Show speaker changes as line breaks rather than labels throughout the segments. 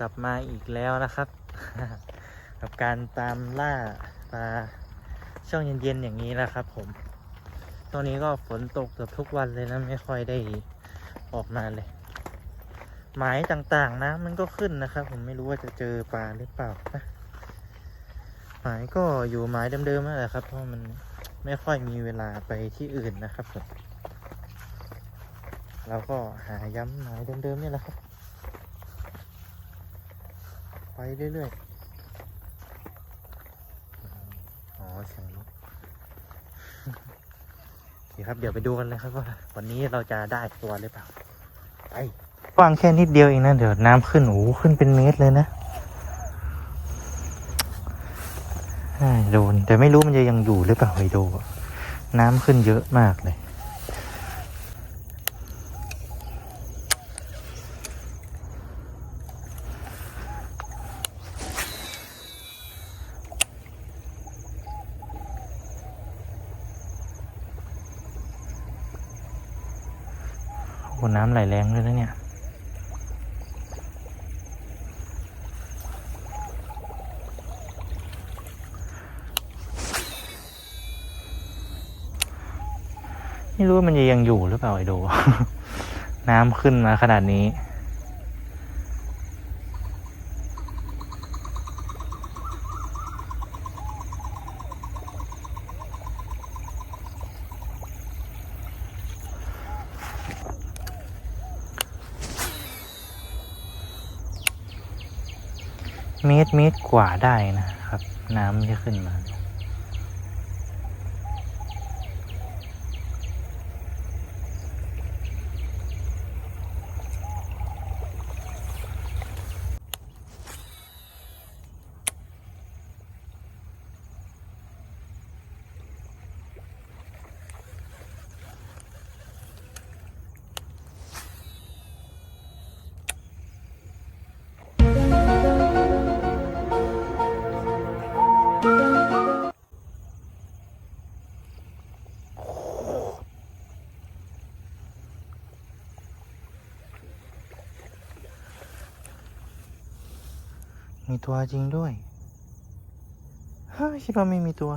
กลับมาอีกแล้วนะครับ กับการตามล่าปลาช่วงเย็นๆอย่างนี้นะครับ ผม ตอนนี้ก็ฝนตกเกือบทุกวันเลยนะไม่ค่อยได้ออกมาเลย หมายต่างๆนะ มันก็ขึ้นนะครับ ผมไม่รู้ว่าจะเจอปลาหรือเปล่านะหมายก็อยู่หมายเดิมๆนั่นแหละครับ เพราะมันไม่ค่อยมีเวลาไปที่อื่นนะครับผมเราก็หาย้ำหมายเดิมๆนี่แหละครับ ไปเรื่อยๆ อ๋อเสียงนี้โอเคครับเดี๋ยวไปดูกันเลยครับว่าวันนี้เราจะได้ตัวหรือเปล่า ไปกว้างแค่นิดเดียวเองนะ เดี๋ยวน้ำขึ้นโอ้ขึ้นเป็นเมตรเลยนะโดนแต่ไม่รู้มันจะยังอยู่หรือเปล่าไอโดอะน้ำขึ้นเยอะมากเลย นน้ำไหลแรงเลยนะเนี่ยไม่รู้ว่ามันจะยังอยู่หรือเปล่าไอโด น้ำขึ้นมาขนาดนี้ เมตรเมตรกว่าได้นะครับ น้ำที่ขึ้นมา มีตัวจริงด้วยฮ้คิดว่าไม่มีตัว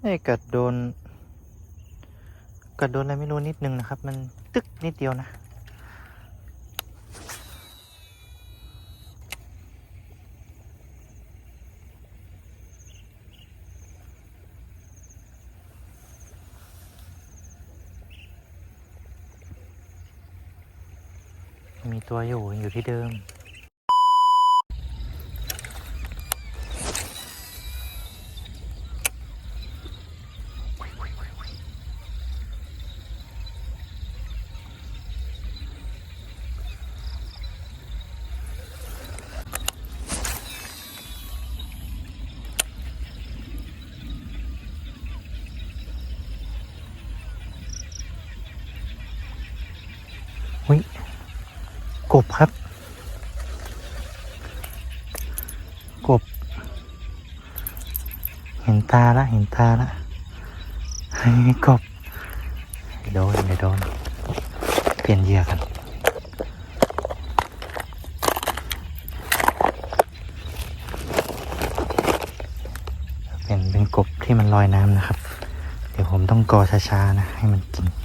ไอ้กัดโดน กัดโดนอะไรไม่รู้นิดนึงนะครับ มันตึกนิดเดียวนะ มีตัวอยู่อยู่ที่เดิมอุ้ย กบครับ กบ เห็นตาละ เห็นตาละเฮ้กบโดนเดี๋ยวโดน เปลี่ยนเหยื่อกันเป็นเป็นกบที่มันลอยน้ำนะครับ เดี๋ยวผมต้องกอช้าๆนะ ให้มันกิน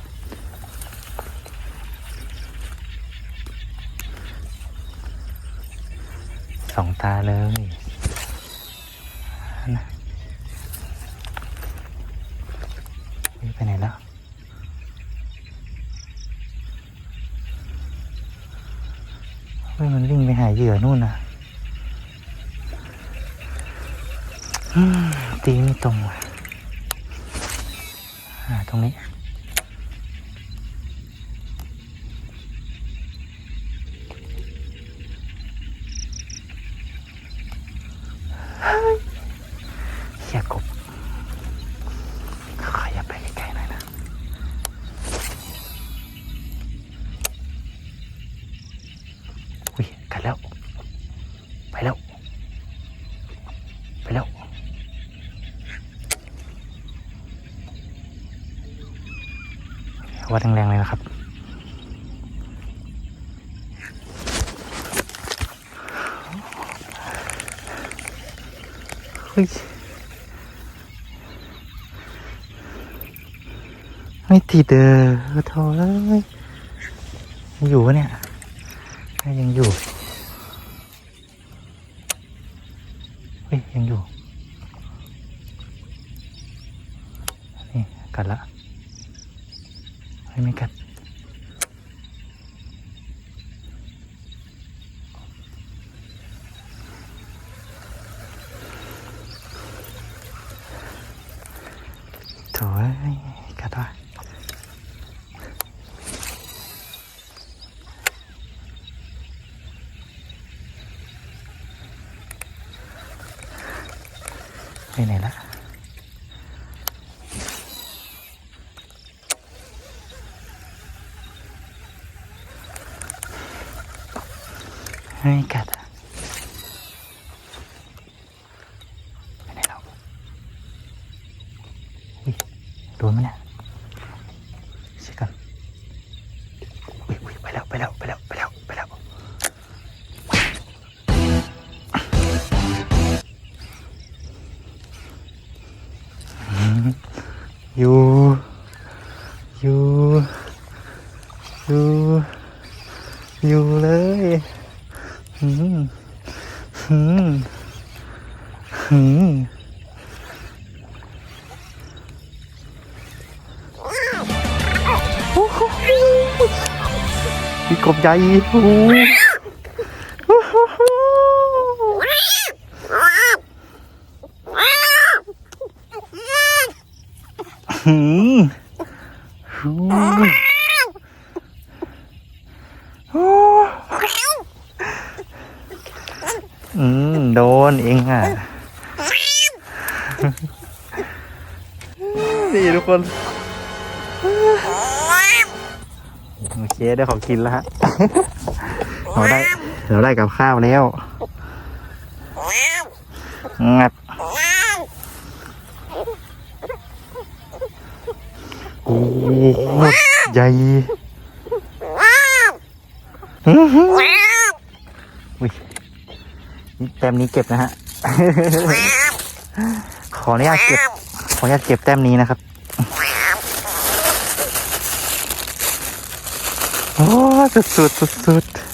องตาเลยนะไปไหนแล้วเฮ้ยมันวิ่งไปหาเหยื่อนู่นนะตีไม่ตรงว่ะตรงนี้ เขี่ยกบขยับไปใกล้ๆหน่อยนะ อุ้ยกัดแล้ว ไปแล้ว ไปแล้ว วัดแรงๆเลยนะครับ ไม่ติดเด้อโถ่เอ้ยยังอยู่ปะเนี่ยยังอยู่เฮ้ยยังอยู่ นี่ กัดละไม่กัด โถ่เอ้ยกัดว่ะ ไปไหนละไม่กัดอะไปไหนแล้วอุ้ยโดนไหมเนี่ยเช็คกันอุ้ยอุ้ยไปแล้วไปแล้วไปแล้ว อยู่ อยู่ อยู่ อยู่เลยอืมอืมอืมมีกบใหญ่โอ้โหหืมหูโอืม โดนเองอะ นี่ทุกคน โอเคได้ของกินแล้วฮะ เราได้ เราได้กับข้าวแล้วงับ โอ้ใหญ่อื้อหืออุ้ยนี่แต้มนี้เก็บนะฮะ ขออนุญาตเก็บ ขออนุญาตเก็บแต้มนี้นะครับ โอ้ สุดสุดสุดสุดๆ